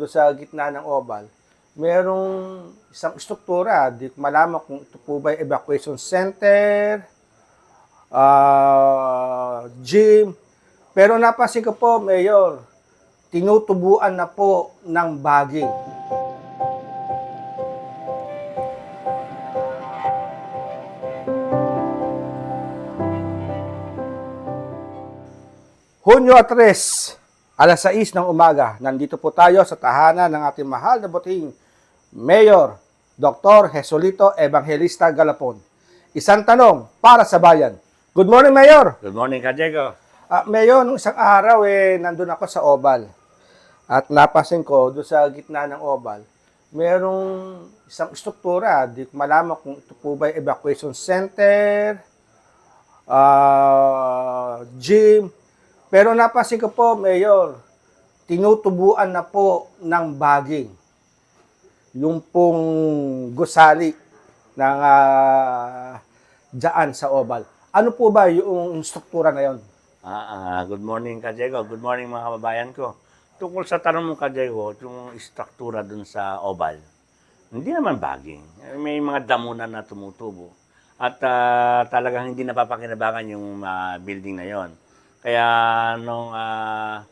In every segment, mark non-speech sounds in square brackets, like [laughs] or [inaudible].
do sa gitna ng oval, merong isang struktura. Di ko malaman kung ito po ba evacuation center, ah, gym. Pero napansin ko po, Mayor, tinutubuan na po ng baging. Hunyo 3, alas 6 ng umaga, nandito po tayo sa tahanan ng ating mahal na buting Mayor Dr. Jesolito Evangelista Galapon. Isang tanong para sa bayan. Good morning, Mayor! Good morning, Ka Diego. Ah, Mayor, nung isang araw eh, nandun ako sa oval. At napasin ko, doon sa gitna ng oval, merong isang struktura. Di ko malaman kung ito po ba evacuation center, ah, gym. Pero napasin ko po, Mayor, tinutubuan na po ng baging. Yung pong gusali ng ah, dyan sa oval. Ano po ba yung struktura na yon? Ah, ah, good morning, Ka Diego. Good morning, mga kababayan ko. Tungkol sa tanong mo, Ka Diego, yung struktura dun sa oval, hindi naman baging. May mga damunan na tumutubo. At ah, talagang hindi napapakinabangan yung ah, building na yon. Kaya nung uh,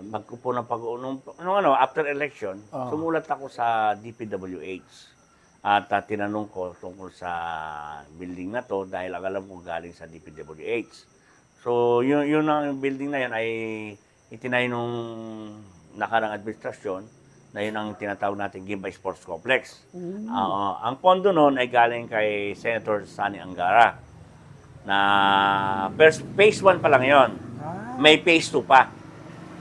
magkupo ng pag nung, nung ano, after election, Ah. sumulat ako sa DPWH. At ah, tinanong ko tungkol sa building na to dahil ang alam ko galing sa DPWH. So, yun, yun ang building na yun ay itinayo nung nakarang administrasyon na yun ang tinatawag natin Gimbay Sports Complex. Oo. ang pondo noon ay galing kay Senator Sani Angara na first, phase 1 pa lang yon. May phase 2 pa.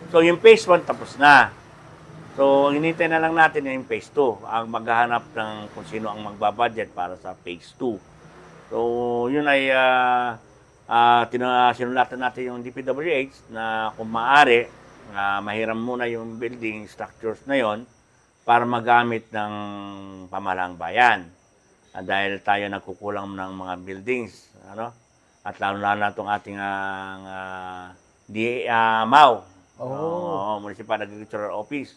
So, yung phase 1 tapos na. So, hinintay na lang natin yung phase 2. Ang maghahanap ng kung sino ang magbabudget para sa phase 2. So, yun ay uh, uh, sinulatan natin yung DPWH na kung maaari, uh, mahiram muna yung building structures na yon para magamit ng pamahalang bayan. Ah, dahil tayo nagkukulang ng mga buildings, ano? At lalo-lalo na itong ating uh, di, ah, MAU, Oh. Oo, Municipal Agricultural Office,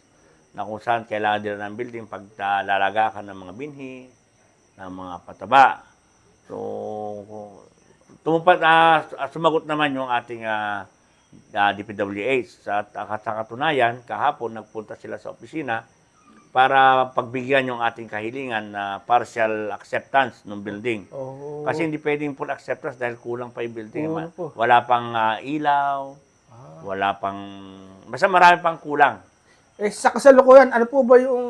na kung saan kailangan din ng building pag ah, lalagakan ng mga binhi, ng mga pataba. So, tumupad, ah, sumagot naman yung ating ah, ah, DPWH. Sa katunayan, kahapon nagpunta sila sa opisina para pagbigyan yung ating kahilingan na partial acceptance ng building. Oh. Kasi hindi pwedeng full acceptance dahil kulang pa yung building. Po. Wala pang ah, ilaw, Ah. wala pang... Basta marami pang kulang. Eh, sa kasalukuyan, ano po ba yung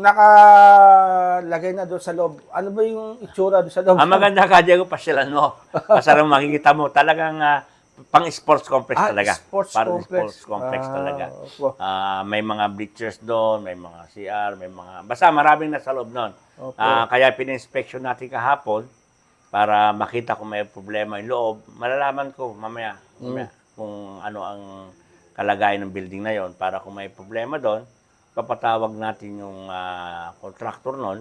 nakalagay na doon sa loob? Ano ba yung itsura doon sa loob? Ang maganda ka, Diego, pasyalan mo. [laughs] Masarap makikita mo. Talagang ah, pang sports complex Ah, talaga. sports Parang complex. sports complex Ah, talaga. opo. Ah, may mga bleachers doon, may mga CR, may mga... Basta maraming nasa loob noon. Opo. Ah, kaya pin-inspection natin kahapon para makita kung may problema yung loob. Malalaman ko mamaya, mamaya kung ano ang kalagayan ng building na yon para kung may problema doon, papatawag natin yung ah, contractor noon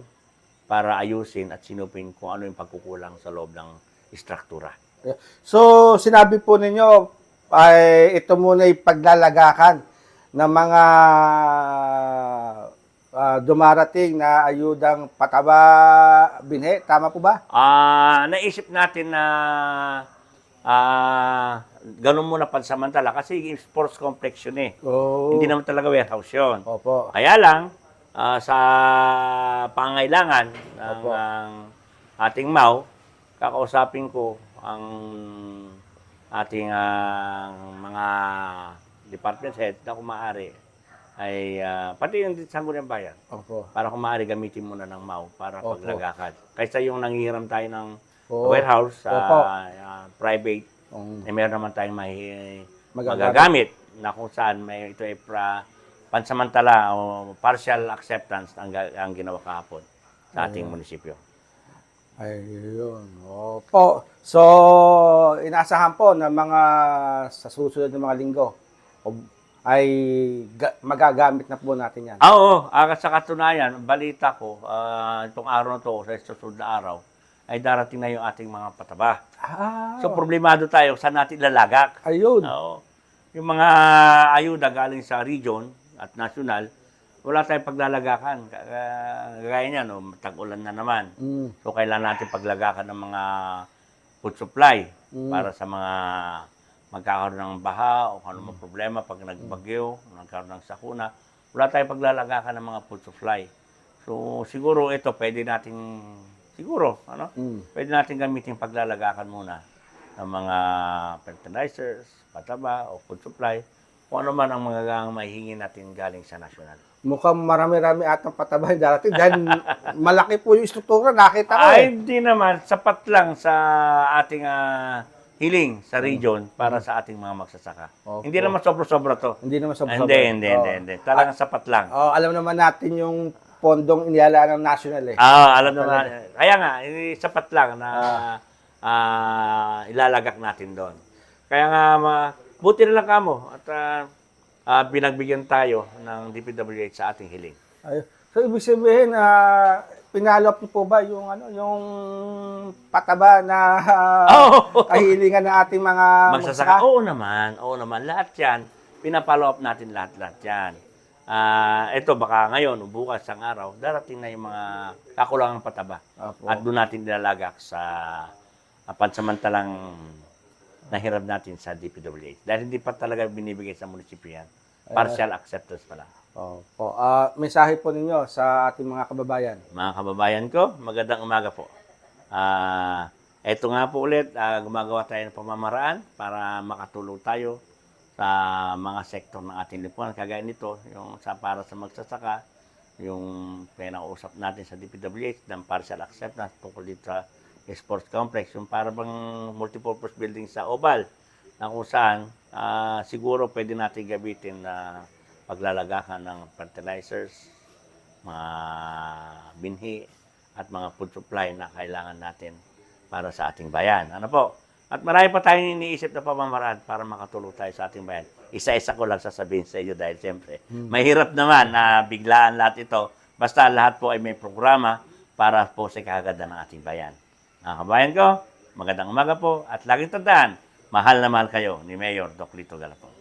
para ayusin at sinupin kung ano yung pagkukulang sa loob ng istruktura. So, sinabi po ninyo, ay ito muna yung paglalagakan ng mga ah, dumarating na ayudang pataba binhe. Tama po ba? Ah, naisip natin na ah ganun muna pansamantala kasi sports complex yun eh. Oo. Hindi naman talaga warehouse yun. Opo. Kaya lang, ah, sa pangailangan ng Opo. ang ating MAU, kakausapin ko ang ating ah, mga department head na kung maaari ay ah, pati yung sangguniang bayan Opo. para kung maaari gamitin muna ng MAU para Opo. paglagakad. Kaysa yung nangihiram tayo ng Oo. warehouse sa Opo. ah, private, Um, eh, meron naman tayong mahi, Magagamit. magagamit na kung saan may ito ay pra, pansamantala o partial acceptance ang, ang ginawa kahapon sa ating munisipyo. Ayun. Opo. So, inaasahan po na mga sa susunod na mga linggo ay ga- magagamit na po natin yan. Ah, oo, ah, sa katunayan, balita ko, ah, itong araw na to, sa susunod na araw, ay darating na yung ating mga pataba. Ah, So, problemado tayo, saan natin lalagak? ayun. Oo. Yung mga ayuda galing sa region at national wala tayong paglalagakan. Kaya Gaya niya, no, tag-ulan na naman. Mm. So, kailangan natin paglagakan ng mga food supply Mm. para sa mga magkakaroon ng baha o kung ano mang problema pag nagbagyo, nagkaroon ng sakuna. Wala tayong paglalagakan ng mga food supply. So, siguro ito, pwede nating, siguro, ano? Mm. Pwede natin gamitin paglalagakan muna ng mga fertilizers, pataba o food supply, kung ano man ang mga mahihingi natin galing sa national. Mukhang marami-rami atang pataba yung [laughs] darating dahil malaki po yung struktura. Nakita ko Ay, eh. hindi naman. Sapat lang sa ating ah, hiling sa region para sa ating mga magsasaka. Opo. Hindi naman sobra-sobra to. Hindi naman Ah, sobra Hindi, hindi, hindi, hindi. Talagang sapat lang. Oh, alam naman natin yung pondong inilalaan ng national eh. Ah, alam naman. Kaya nga, hindi sapat lang na ah, ilalagak natin doon. Kaya nga, ma- buti na lang kamo at ah, ah, binagbigyan tayo ng DPWH sa ating hiling. Ayun. So ibig sabihin ah pinalo niyo po ba yung ano yung pataba na Oh! kahilingan ng ating mga Magsasaka. Oo naman, oo naman. Lahat yan, pinapollow up natin lahat-lahat yan. Ah, ito baka ngayon, bukas ang araw, darating na yung mga kakulangang pataba. Opo. At doon natin nilalagak sa uh, pansamantalang nahirap natin sa DPWH. Dahil hindi pa talaga binibigay sa munisipyo yan. Partial acceptance pa lang. Opo. Ah, mensahe po ninyo sa ating mga kababayan. Mga kababayan ko, magandang umaga po. Ah, eto nga po ulit, ah, gumagawa tayo ng pamamaraan para makatulong tayo sa mga sektor ng ating lipunan. Kagaya nito, yung sa para sa magsasaka, yung pinausap natin sa DPWH ng partial acceptance tungkol dito sa sports complex, yung para bang multipurpose building sa Oval, na kung saan ah, siguro pwede natin gamitin na paglalagakan ng fertilizers, mga binhi, at mga food supply na kailangan natin para sa ating bayan. Ano po? At marami pa tayong iniisip na pamamaraan para makatulong tayo sa ating bayan. Isa-isa ko lang sasabihin sa inyo dahil siyempre, mahirap naman na biglaan lahat ito. Basta lahat po ay may programa para po sa kaganda ng ating bayan. Mga kabayan ko, magandang umaga po at laging tandaan, mahal na mahal kayo ni Mayor Doc Lito Galapo.